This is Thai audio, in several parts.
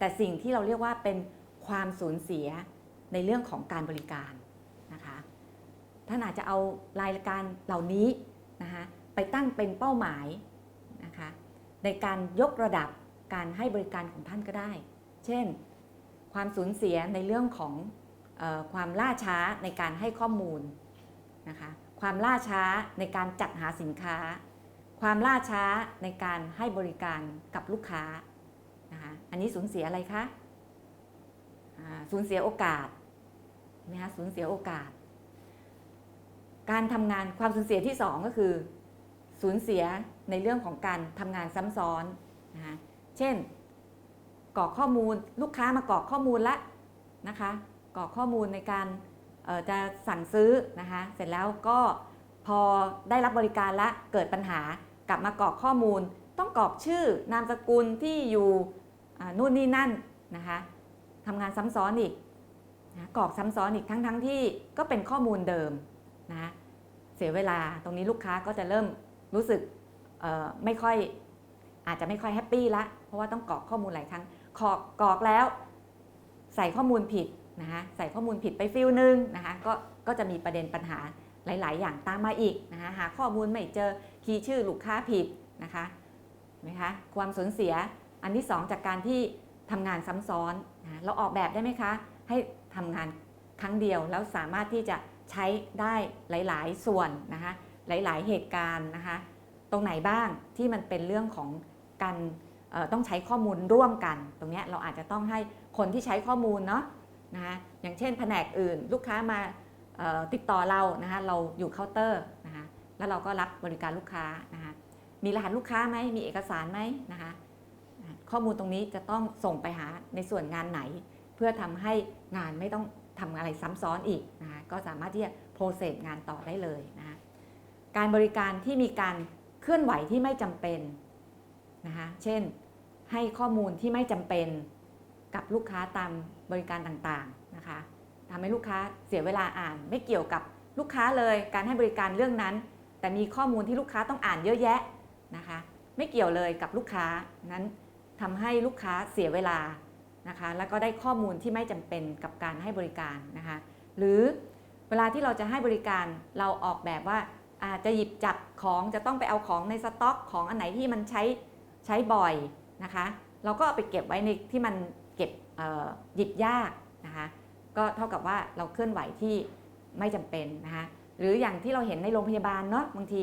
แต่สิ่งที่เราเรียกว่าเป็นความสูญเสียในเรื่องของการบริการนะคะท่านอาจจะเอารายการเหล่านี้นะคะไปตั้งเป็นเป้าหมายนะคะในการยกระดับการให้บริการของท่านก็ได้ เช่น ความสูญเสียในเรื่องของออความล่าช้าในการให้ข้อมูลนะคะความล่าช้าในการจัดหาสินค้า ความล่าช้าในการให้บริการกับลูกค้า นะคะอันนี้สูญเสียอะไรคะสูญเสียโอกาสนะคะสูญเสียโอกาส การทำงานความสูญเสียที่สองก็คือ สูญเสียในเรื่องของการทำงานซ้ำซ้อนนะคะเช่นกรอกข้อมูลลูกค้ามากรอกข้อมูลละนะคะกรอกข้อมูลในการจะสั่งซื้อนะคะเสร็จแล้วก็พอได้รับบริการละเกิดปัญหากลับมากรอกข้อมูล ต้องกรอกชื่อนามสกุลที่อยู่ นู่นนี่นั่นนะคะทำงานซ้ำซ้อนอีกนะกรอกซ้ำซ้อนอีกทั้งทั้งที่ก็เป็นข้อมูลเดิมนะเสียเวลาตรงนี้ลูกค้าก็จะเริ่มรู้สึกไม่ค่อยอาจจะไม่ค่อยแฮปปี้ละเพราะว่าต้องกรอกข้อมูลหลายครั้งขอกกรอกแล้ว ใส่ข้อมูลผิดนะคะใส่ข้อมูลผิดไปฟิลนึงนะคะก็ก็จะมีประเด็นปัญหาหลาย ๆ อย่างตามมาอีกนะคะหาข้อมูลไม่เจอคีย์ชื่อลูกค้าผิดนะคะไหมคะความสูญเสีย อันที่ 2 จากการที่ทำงานซ้ำซ้อนนะเราออกแบบได้ไหมคะ ให้ทำงานครั้งเดียวแล้วสามารถที่จะใช้ได้หลาย ๆ ส่วนนะคะหลาย ๆ เหตุการณ์นะคะ ตรงไหนบ้างที่มันเป็นเรื่องของการต้องใช้ข้อมูลร่วมกัน ตรงนี้เราอาจจะต้องให้คนที่ใช้ข้อมูลเนาะนะคะอย่างเช่นแผนกอื่นลูกค้ามาติดต่อเรานะคะเราอยู่เคาน์เตอร์นะคะแล้วเราก็รับบริการลูกค้านะคะมีรหัสลูกค้าไหมมีเอกสารไหมนะคะ ข้อมูลตรงนี้จะต้องส่งไปหาในส่วนงานไหน เพื่อทำให้งานไม่ต้องทำอะไรซ้ำซ้อนอีกนะคะก็สามารถที่จะโปรเซสงานต่อได้เลยนะคะการบริการที่มีการเคลื่อนไหวที่ไม่จำเป็นนะคะเช่นให้ข้อมูลที่ไม่จำเป็นกับลูกค้าตามบริการต่างๆนะคะทำให้ลูกค้าเสียเวลาอ่าน ไม่เกี่ยวกับลูกค้าเลยการให้บริการเรื่องนั้น แต่มีข้อมูลที่ลูกค้าต้องอ่านเยอะแยะนะคะ ไม่เกี่ยวเลยกับลูกค้านั้น ทำให้ลูกค้าเสียเวลานะคะแล้วก็ได้ข้อมูลที่ไม่จำเป็นกับการให้บริการนะคะหรือเวลาที่เราจะให้บริการเราออกแบบว่าอาจจะหยิบจับของจะต้องไปเอาของในสต็อก ของอันไหนที่มันใช้ใช้บ่อยนะคะ เราก็เอาไปเก็บไว้ในที่มันเก็บหยิบยากนะคะก็เท่ากับว่าเราเคลื่อนไหวที่ไม่จำเป็นนะคะหรืออย่างที่เราเห็นในโรงพยาบาลเนาะบางที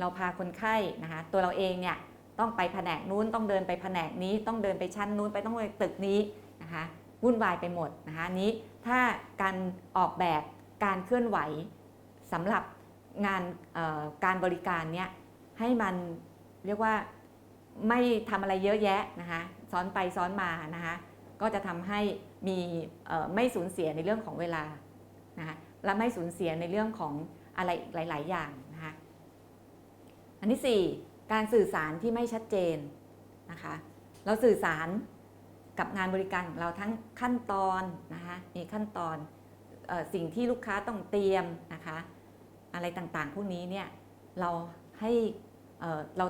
เราพาคนไข้นะคะตัวเราเองเนี่ย ต้องไปแผนกนู้นต้องเดินไปแผนกนี้ต้องเดินไปชั้นนู้นไปต้องไปตึกนี้นะคะวุ่นวายไปหมดนะคะนี้ถ้าการออกแบบการเคลื่อนไหวสำหรับงานการบริการเนี่ยให้มันเรียกว่าไม่ทำอะไรเยอะแยะนะคะซ้อนไปซ้อนมานะคะก็จะทำให้มีไม่สูญเสียในเรื่องของเวลานะคะและไม่สูญเสียในเรื่องของอะไรหลาย ๆ อย่างนะคะอันที่4 การสื่อสารที่ไม่ชัดเจนนะคะ เราสื่อสารกับงานบริการของเราทั้งขั้นตอนนะคะมีขั้นตอนออสิ่งที่ลูกค้าต้องเตรียมนะคะ อะไรต่างๆ พวกนี้เนี่ยเราให้เเรา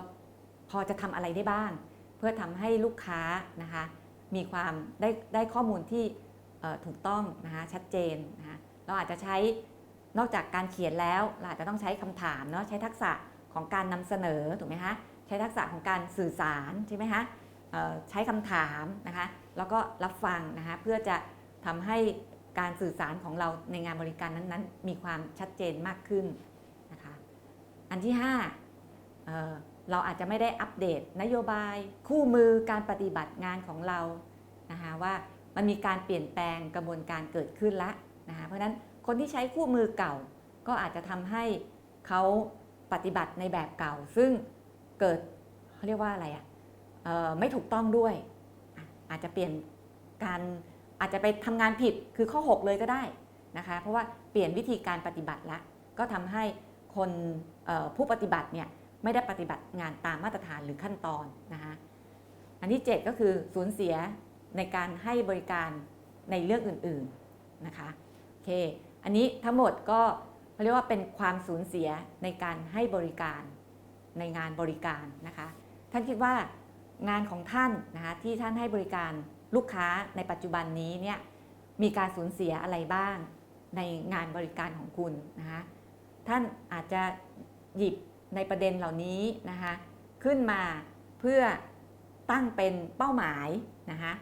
พอจะทำอะไรได้บ้าง เพื่อทำให้ลูกค้านะคะมีความได้ได้ข้อมูลที่ถูกต้องนะคะชัดเจนนะคะเราอาจจะใช้นอกจากการเขียนแล้วเราอาจจะต้องใช้คำถามเนาะใช้ทักษะ ของการนำเสนอถูกไหมคะใช้ทักษะของการสื่อสารใช่ไหมคะใช้คำถามนะคะแล้วก็รับฟังนะคะเพื่อจะทำให้การสื่อสารของเราในงานบริการนั้นๆ มีความชัดเจนมากขึ้นนะคะอันที่ห้าเเราอาจจะไม่ได้อัปเดตนโยบายคู่มือการปฏิบัติงานของเรานะคะว่ามันมีการเปลี่ยนแปลงกระบวนการเกิดขึ้นแล้วนะคะเพราะฉะนั้นคนที่ใช้คู่มือเก่าก็อาจจะทำให้เขา ปฏิบัติในแบบเก่า ซึ่งเกิดเขาเรียกว่าอะไรอะ่ะไม่ถูกต้องด้วย อาจจะเปลี่ยนการอาจจะไปทำงานผิดคือข้อ 6 เลยก็ได้นะคะเพราะว่าเปลี่ยนวิธีการปฏิบัติละก็ทำให้คนผู้ปฏิบัติเนี่ยไม่ได้ปฏิบัติงานตามมาตรฐานหรือขั้นตอนนะคะอันที่ 7 ก็คือสูญเสียในการให้บริการในเรื่องอื่นๆนะคะโอเคอันนี้ทั้งหมดก็ เรียกว่าเป็นความสูญเสียในการให้บริการในงานบริการนะคะ ท่านคิดว่างานของท่านนะคะที่ท่านให้บริการลูกค้าในปัจจุบันนี้เนี่ยมีการสูญเสียอะไรบ้างในงานบริการของคุณนะคะท่านอาจจะหยิบในประเด็นเหล่านี้นะคะขึ้นมาเพื่อตั้งเป็นเป้าหมายนะคะ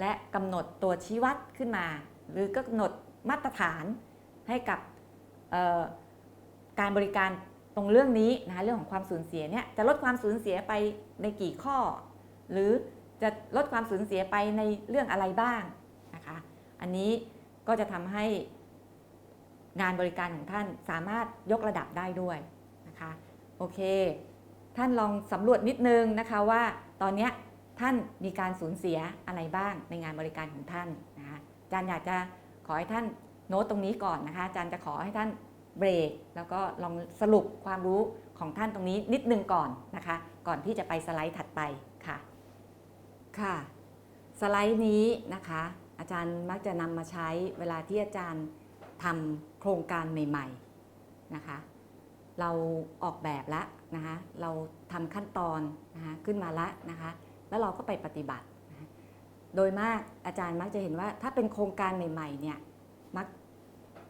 และกำหนดตัวชี้วัดขึ้นมา หรือกำหนดมาตรฐานให้กับ การบริการตรงเรื่องนี้นะคะเรื่องของความสูญเสียเนี่ยจะลดความสูญเสียไปในกี่ข้อ หรือจะลดความสูญเสียไปในเรื่องอะไรบ้างนะคะอันนี้ก็จะทำให้งานบริการของท่านสามารถยกระดับได้ด้วยนะคะโอเค ท่านลองสำรวจนิดนึงนะคะว่าตอนนี้ท่านมีการสูญเสียอะไรบ้างในงานบริการของท่านนะคะอาจารย์อยากจะขอให้ท่าน โน้ตตรงนี้ก่อนนะคะอาจารย์จะขอให้ท่านเบรก แล้วก็ลองสรุปความรู้ของท่านตรงนี้นิดนึงก่อนนะคะ ก่อนที่จะไปสไลด์ถัดไปค่ะ ค่ะ สไลด์นี้นะคะ อาจารย์มักจะนำมาใช้เวลาที่อาจารย์ทำโครงการใหม่ ๆนะคะ เราออกแบบแล้วนะคะ เราทำขั้นตอนนะคะขึ้นมาแล้วนะคะ แล้วเราก็ไปปฏิบัตินะะโดยมากอาจารย์มักจะเห็นว่าถ้าเป็นโครงการใหม่ ๆ เนี่ย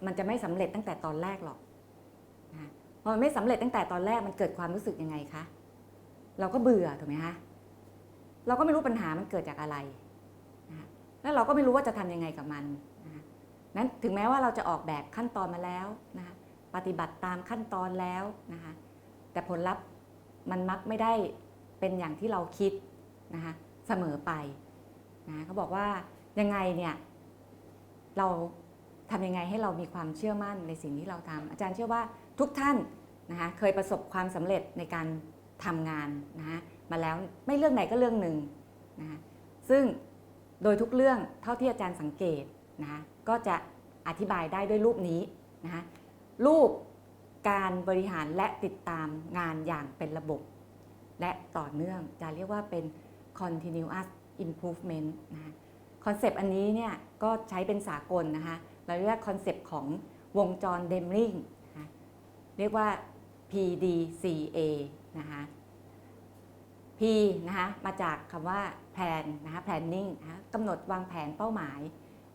มันจะไม่สำเร็จตั้งแต่ตอนแรกหรอกนะพอมันไม่สำเร็จตั้งแต่ตอนแรกมันเกิดความรู้สึกยังไงคะ เราก็เบื่อถูกไหมคะเราก็ไม่รู้ปัญหามันเกิดจากอะไรนะแล้วเราก็ไม่รู้ว่าจะทำยังไงกับมันนะนั้นถึงแม้ว่าเราจะออกแบบขั้นตอนมาแล้วนะคะปฏิบัติตามขั้นตอนแล้วนะคะแต่ผลลัพธ์มันมักไม่ได้เป็นอย่างที่เราคิดนะคะเสมอไปนะเขาบอกว่ายังไงเนี่ยเรา ทำยังไงให้เรามีความเชื่อมั่นในสิ่งที่เราทำอาจารย์เชื่อว่าทุกท่านนะคะเคยประสบความสำเร็จในการทำงานนะคะมาแล้วไม่เรื่องไหนก็เรื่องหนึ่งนะคะซึ่งโดยทุกเรื่องเท่าที่อาจารย์สังเกตนะคะก็จะอธิบายได้ด้วยรูปนี้นะคะรูปการบริหารและติดตามงานอย่างเป็นระบบ และต่อเนื่องจะเรียกว่าเป็น continuous improvement นะคอนเซปต์อันนี้เนี่ยก็ใช้เป็นสากลนะคะ เราเรียกคอนเซปต์ของวงจรเดมริงเรียกว่า PDCA นะคะ P นะคะมาจากคำว่า plan นะคะ planning นะคะกำหนดวางแผนเป้าหมาย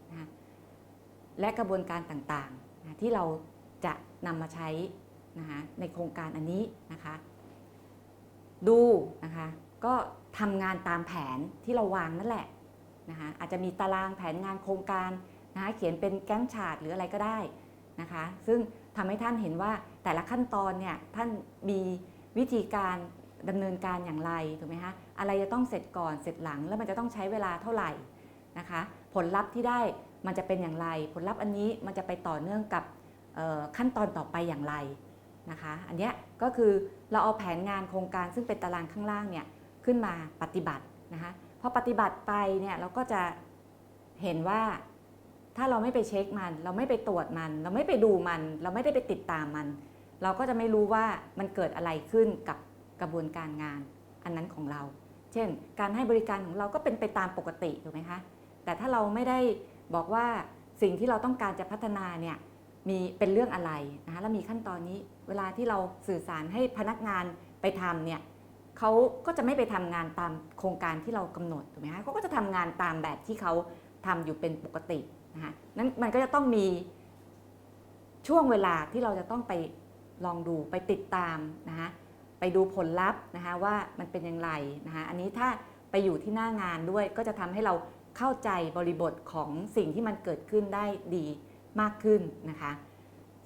นะคะและกระบวนการต่างๆนะที่เราจะนำมาใช้นะคะในโครงการอันนี้นะคะ ดูนะคะก็ทำงานตามแผนที่เราวางนั่นแหละนะคะอาจจะมีตารางแผนงานโครงการ นะคะเขียนเป็นแก๊งชาร์ตหรืออะไรก็ได้นะคะ ซึ่งทำให้ท่านเห็นว่าแต่ละขั้นตอนเนี่ยท่านมีวิธีการดำเนินการอย่างไรถูกไหมคะอะไรจะต้องเสร็จก่อนเสร็จหลัง แล้วมันจะต้องใช้เวลาเท่าไหร่นะคะ ผลลัพธ์ที่ได้มันจะเป็นอย่างไร ผลลัพธ์อันนี้มันจะไปต่อเนื่องกับขั้นตอนต่อไปอย่างไรนะคะ อันนี้ก็คือเราเอาแผนงานโครงการซึ่งเป็นตารางข้างล่างเนี่ยขึ้นมาปฏิบัตินะคะพอปฏิบัติไปเนี่ยเราก็จะเห็นว่า ถ้าเราไม่ไปเช็คมัน เราไม่ไปตรวจมัน เราไม่ไปดูมัน เราไม่ได้ไปติดตามมัน เราก็จะไม่รู้ว่ามันเกิดอะไรขึ้นกับกระบวนการงานอันนั้นของเรา เช่น การให้บริการของเราก็เป็นไปตามปกติถูกไหมคะแต่ถ้าเราไม่ได้บอกว่าสิ่งที่เราต้องการจะพัฒนาเนี่ยมีเป็นเรื่องอะไรนะคะแล้วมีขั้นตอนนี้เวลาที่เราสื่อสารให้พนักงานไปทำเนี่ยเขาก็จะไม่ไปทำงานตามโครงการที่เรากำหนดถูกไหมคะเขาก็จะทำงานตามแบบที่เขาทำอยู่เป็นปกติ นะคะนั้นมันก็จะต้องมีช่วงเวลาที่เราจะต้องไปลองดูไปติดตามนะคะไปดูผลลัพธ์นะคะว่ามันเป็นอย่างไรนะคะอันนี้ถ้าไปอยู่ที่หน้างานด้วยก็จะทำให้เราเข้าใจบริบทของสิ่งที่มันเกิดขึ้นได้ดีมากขึ้นนะคะ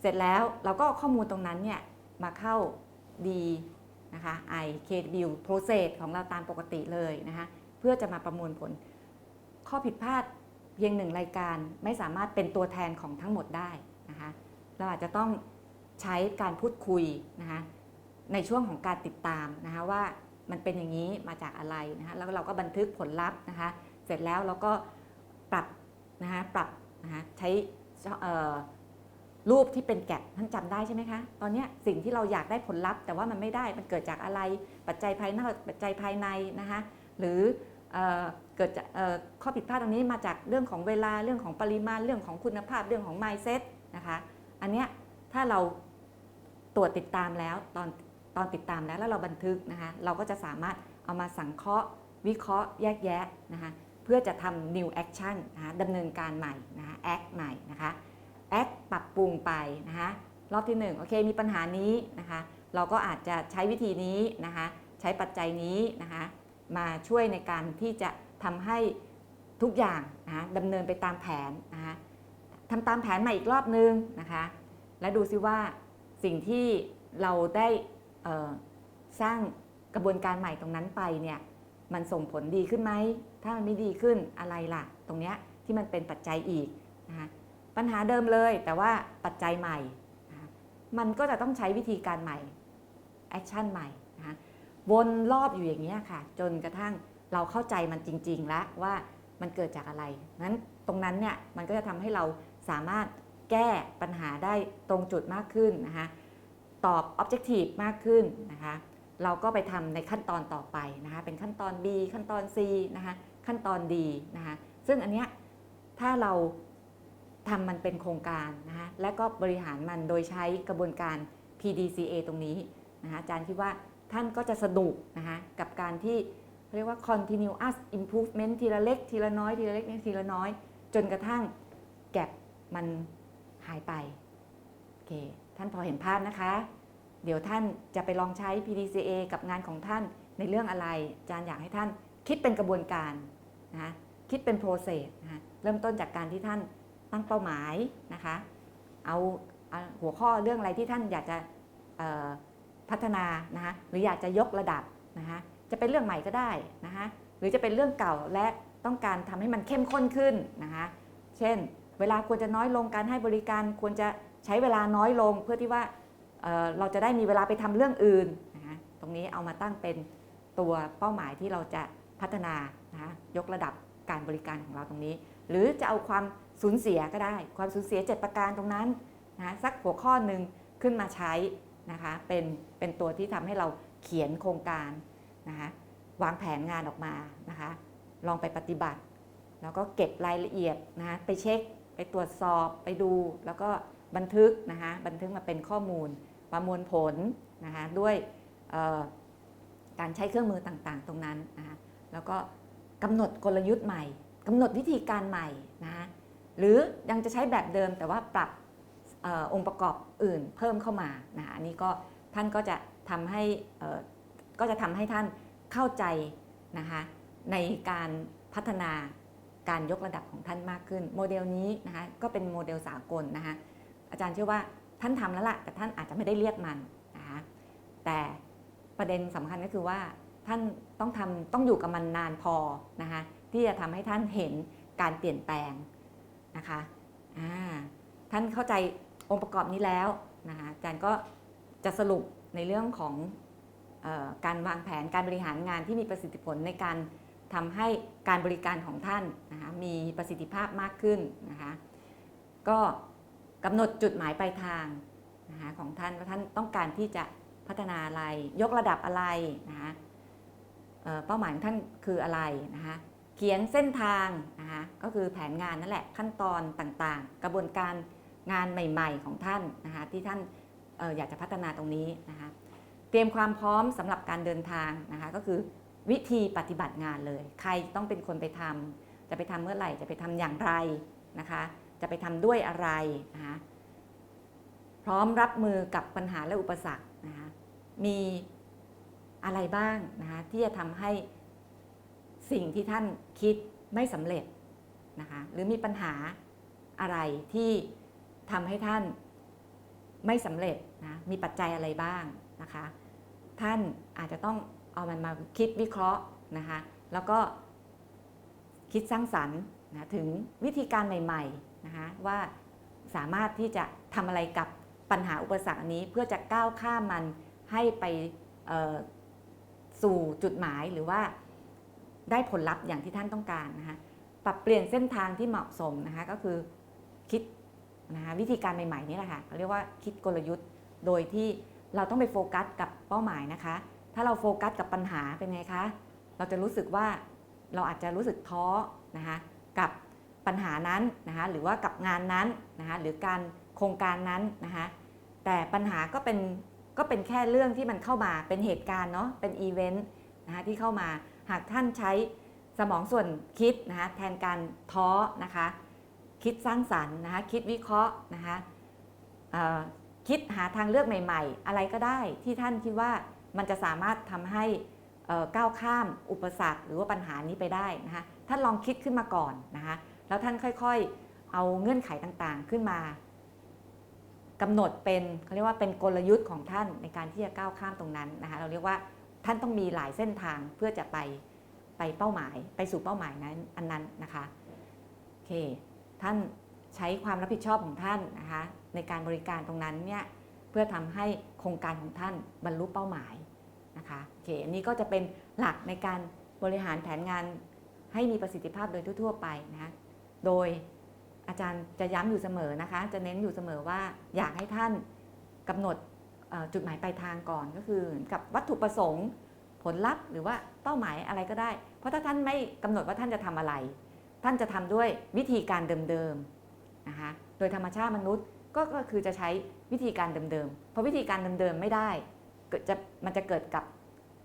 เสร็จแล้วเราก็เอาข้อมูลตรงนั้นเนี่ยมาเข้าดีนะคะ I K W process ของเราตามปกติเลยนะคะเพื่อจะมาประมวลผลข้อผิดพลาด เพียงหนึ่งรายการไม่สามารถเป็นตัวแทนของทั้งหมดได้นะคะเราอาจจะต้องใช้การพูดคุยนะคะในช่วงของการติดตามนะคะว่ามันเป็นอย่างนี้มาจากอะไรนะคะแล้วเราก็บันทึกผลลัพธ์นะคะเสร็จแล้วเราก็ปรับนะคะปรับนะคะใช้รูปที่เป็นแกะท่านจำได้ใช่ไหมคะ ตอนนี้สิ่งที่เราอยากได้ผลลัพธ์ แต่ว่ามันไม่ได้มันเกิดจากอะไรปัจจัยภายนอกปัจจัยภายในนะคะหรือ เกิดจากข้อผิดพลาดตรงนี้มาจากเรื่องของเวลาเรื่องของปริมาณเรื่องของคุณภาพเรื่องของ mindset นะคะอันเนี้ยถ้าเราตรวจติดตามแล้วตอนตอนติดตามแล้วแล้วเราบันทึกนะคะเราก็จะสามารถเอามาสังเคราะห์ วิเคราะห์แยกแยะนะคะเพื่อจะทำ new action นะคะดำเนินการใหม่นะคะ act ใหม่นะคะ act ปรับปรุงไปนะคะรอบที่1โอเคมีปัญหานี้นะคะเราก็อาจจะใช้วิธีนี้นะคะใช้ปัจจัยนี้นะคะมาช่วยในการที่จะ ทำให้ทุกอย่างนะดำเนินไปตามแผนนะคะทำตามแผนใหม่อีกรอบนึงนะคะและดูซิว่าสิ่งที่เราได้สร้างกระบวนการใหม่ตรงนั้นไปเนี่ยมันส่งผลดีขึ้นไหม ถ้ามันไม่ดีขึ้นอะไรล่ะ ตรงเนี้ยที่มันเป็นปัจจัยอีกนะคะปัญหาเดิมเลยแต่ว่าปัจจัยใหม่นะะมันก็จะต้องใช้วิธีการใหม่แอคชั่นใหม่นะคะวนรอบอยู่อย่างนี้ยค่ะ จนกระทั่ง เราเข้าใจมันจริง ๆ แล้วว่ามันเกิดจากอะไรนั้นตรงนั้นเนี่ยมันก็จะทำให้เราสามารถแก้ปัญหาได้ตรงจุดมากขึ้นนะคะตอบ objective มากขึ้นนะคะเราก็ไปทำในขั้นตอนต่อไปนะคะเป็นขั้นตอน B ขั้นตอน C นะคะขั้นตอน D นะคะซึ่งอันเนี้ยถ้าเราทำมันเป็นโครงการนะคะและก็บริหารมันโดยใช้กระบวนการ PDCA ตรงนี้นะคะอาจารย์คิดว่าท่านก็จะสนุกนะคะกับการที่ เรียกว่า continuous improvement ทีละเล็ก ทีละน้อย ทีละเล็กทีละน้อย จนกระทั่งแก็บมันหายไป โอเค ท่านพอเห็นภาพนะคะ เดี๋ยวท่านจะไปลองใช้ PDCA กับงานของท่านในเรื่องอะไร อาจารย์อยากให้ท่านคิดเป็นกระบวนการนะคะคิดเป็น process นะคะเริ่มต้นจากการที่ท่านตั้งเป้าหมายนะคะ เอาหัวข้อเรื่องอะไรที่ท่านอยากจะพัฒนานะคะหรืออยากจะยกระดับนะคะ จะเป็นเรื่องใหม่ก็ได้นะคะหรือจะเป็นเรื่องเก่าและต้องการทำให้มันเข้มข้นขึ้นนะคะเช่น เวลาควรจะน้อยลงการให้บริการควรจะใช้เวลาน้อยลงเพื่อที่ว่าเเราจะได้มีเวลาไปทำเรื่องอื่นนะคะตรงนี้เอามาตั้งเป็นตัวเป้าหมายที่เราจะพัฒนานะคะยกระดับการบริการของเราตรงนี้ หรือจะเอาความสูญเสียก็ได้ ความสูญเสีย 7 ประการตรงนั้นนะคะสักหัวข้อหนึ่งขึ้นมาใช้นะคะเป็นเป็นตัวที่ทำให้เราเขียนโครงการ นะคะวางแผนงานออกมานะคะลองไปปฏิบัติ แล้วก็เก็บรายละเอียดนะคะไปเช็ค ไปตรวจสอบไปดู แล้วก็บันทึกนะคะบันทึกมาเป็นข้อมูล ประมวลผลนะคะด้วยการใช้เครื่องมือต่างๆ ตรงนั้นนะคะแล้วก็กำหนดกลยุทธ์ใหม่กำหนดวิธีการใหม่นะคะหรือยังจะใช้แบบเดิมแต่ว่าปรับออองค์ประกอบอื่นเพิ่มเข้ามานะะอันนี้ก็ท่านก็จะทำให้ ก็จะทำให้ท่านเข้าใจนะคะในการพัฒนาการยกระดับของท่านมากขึ้น โมเดลนี้นะคะก็เป็นโมเดลสากลนะคะอาจารย์เชื่อว่าท่านทำแล้วล่ะแต่ท่านอาจจะไม่ได้เรียกมันนะคะแต่ประเด็นสำคัญก็คือว่าท่านต้องทำต้องอยู่กับมันนานพอนะคะที่จะทำให้ท่านเห็นการเปลี่ยนแปลงนะคะท่านเข้าใจองค์ประกอบนี้แล้วนะคะอาจารย์ก็จะสรุปในเรื่องของ การวางแผนการบริหารงานที่มีประสิทธิผลในการทำให้การบริการของท่านนะคะมีประสิทธิภาพมากขึ้นนะคะก็กำหนดจุดหมายปลายทางนะคะของท่านว่าท่านต้องการที่จะพัฒนาอะไร ยกระดับอะไรนะคะเเป้าหมายของท่านคืออะไรนะคะเขียนเส้นทางนะคะก็คือแผนงานนั่นแหละขั้นตอนต่างๆ กระบวนการงานใหม่ ๆ ของท่านนะคะที่ท่านอออยากจะพัฒนาตรงนี้นะคะ เตรียมความพร้อมสำหรับการเดินทางนะคะก็คือวิธีปฏิบัติงานเลย ใครต้องเป็นคนไปทำจะไปทำเมื่อไหร่จะไปทำอย่างไรนะคะ จะไปทำด้วยอะไรนะคะพร้อมรับมือกับปัญหาและอุปสรรคนะคะมีอะไรบ้างนะคะที่จะทำให้สิ่งที่ท่านคิดไม่สำเร็จนะคะหรือมีปัญหาอะไรที่ทำให้ท่านไม่สำเร็จนะมีปัจจัยอะไรบ้างนะคะ ท่านอาจจะต้องเอามันมาคิดวิเคราะห์นะคะแล้วก็คิดสร้างสรรค์นะถึงวิธีการใหม่ๆนะคะว่าสามารถที่จะทำอะไรกับปัญหาอุปสรรคนี้เพื่อจะก้าวข้ามมันให้ไปสู่จุดหมายหรือว่าได้ผลลัพธ์อย่างที่ท่านต้องการนะคะปรับเปลี่ยนเส้นทางที่เหมาะสมนะคะก็คือคิดนะคะวิธีการใหม่ๆนี่แหละค่ะเขาเรียกว่าคิดกลยุทธ์โดยที่ เราต้องไปโฟกัสกับเป้าหมายนะคะ ถ้าเราโฟกัสกับปัญหาเป็นไงคะ เราจะรู้สึกว่าเราอาจจะรู้สึกท้อนะคะกับปัญหานั้นนะคะหรือว่ากับงานนั้นนะคะหรือการโครงการนั้นนะคะแต่ปัญหาก็เป็นก็เป็นแค่เรื่องที่มันเข้ามาเป็นเหตุการณ์เนาะเป็นอีเวนต์นะคะที่เข้ามาหากท่านใช้สมองส่วนคิดนะคะแทนการท้อนะคะคิดสร้างสรรค์นะคะคิดวิเคราะห์นะคะ คิดหาทางเลือกใหม่ ๆ อะไรก็ได้ที่ท่านคิดว่ามันจะสามารถทำให้ก้าวข้ามอุปสรรคหรือว่าปัญหานี้ไปได้นะคะท่านลองคิดขึ้นมาก่อนนะคะแล้วท่านค่อยๆเอาเงื่อนไขต่างๆขึ้นมากำหนดเป็นเขาเรียกว่าเป็นกลยุทธ์ของท่านในการที่จะก้าวข้ามตรงนั้นนะคะเราเรียกว่าท่านต้องมีหลายเส้นทางเพื่อจะไปไปเป้าหมาย ไปสู่เป้าหมายนั้นอันนั้นนะคะโอเคท่าน ใช้ความรับผิดชอบของท่านนะคะในการบริการตรงนั้นเนี่ยเพื่อทำให้โครงการของท่านบรรลุเป้าหมายนะคะโอเคอันนี้ก็จะเป็นหลักในการบริหารแผนงานให้มีประสิทธิภาพโดยทั่ว ๆ ไปนะโดยอาจารย์จะย้ำอยู่เสมอนะคะ จะเน้นอยู่เสมอว่าอยากให้ท่านกำหนดจุดหมายปลายทางก่อนก็คือกับวัตถุประสงค์ผลลัพธ์หรือว่าเป้าหมายอะไรก็ได้ เพราะถ้าท่านไม่กำหนดว่าท่านจะทำอะไร ท่านจะทำด้วยวิธีการเดิมๆ นะคะโดยธรรมชาติมนุษย์ก็คือจะใช้วิธีการเดิมๆเพราะวิธีการเดิมๆไม่ได้จะมันจะเกิดกับ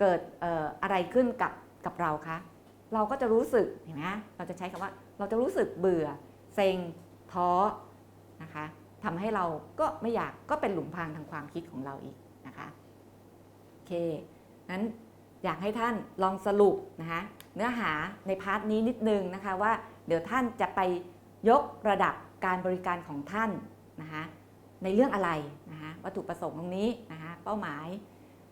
เกิดอออะไรขึ้นกับกับเราคะเราก็จะรู้สึกเห็นไหมเราจะใช้คำว่าเราจะรู้สึกเบื่อเซ็งท้อนะคะทำให้เราก็ไม่อยากก็เป็นหลุมพรางทางความคิดของเราอีกนะคะโอเคนั้นอยากให้ท่านลองสรุปนะคะเนื้อหาในพาร์ทนี้นิดนึงนะคะว่าเดี๋ยวท่านจะไปยกระดับ การบริการของท่านนะคะในเรื่องอะไรนะคะวัตถุประสงค์ตรงนี้นะคะเป้าหมาย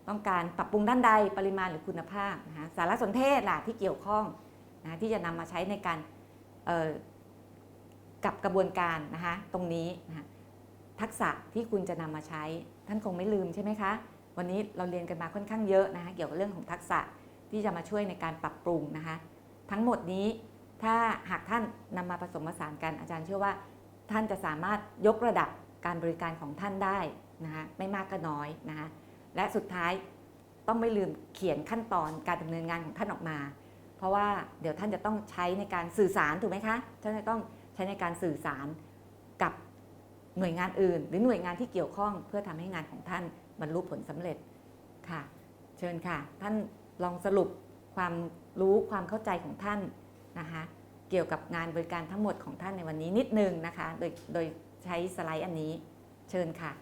ต้องการปรับปรุงด้านใดปริมาณหรือคุณภาพนะคะสารสนเทศล่ะที่เกี่ยวข้องนะคะที่จะนำมาใช้ในการกับกระบวนการนะคะตรงนี้นะคะทักษะที่คุณจะนำมาใช้ ท่านคงไม่ลืมใช่ไหมคะ วันนี้เราเรียนกันมาค่อนข้างเยอะนะคะเกี่ยวกับเรื่องของทักษะที่จะมาช่วยในการปรับปรุงนะคะ ทั้งหมดนี้ถ้าหากท่านนำมาผสมผสานกันอาจารย์เชื่อว่า ท่านจะสามารถยกระดับการบริการของท่านได้นะคะไม่มากก็น้อยนะคะและสุดท้ายต้องไม่ลืมเขียนขั้นตอนการดำเนินงานของท่านออกมา เพราะว่าเดี๋ยวท่านจะต้องใช้ในการสื่อสารถูกไหมคะท่านจะต้องใช้ในการสื่อสารกับหน่วยงานอื่น หรือหน่วยงานที่เกี่ยวข้อง เพื่อทำให้งานของท่านบรรลุผลสำเร็จค่ะ เชิญค่ะ ท่านลองสรุปความรู้ความเข้าใจของท่านนะคะ กี่ยวกับงานบริการทั้งหมดของท่านในวันนี้นิดนึงนะคะ โดยโดยใช้สไลด์อันนี้เชิญค่ะ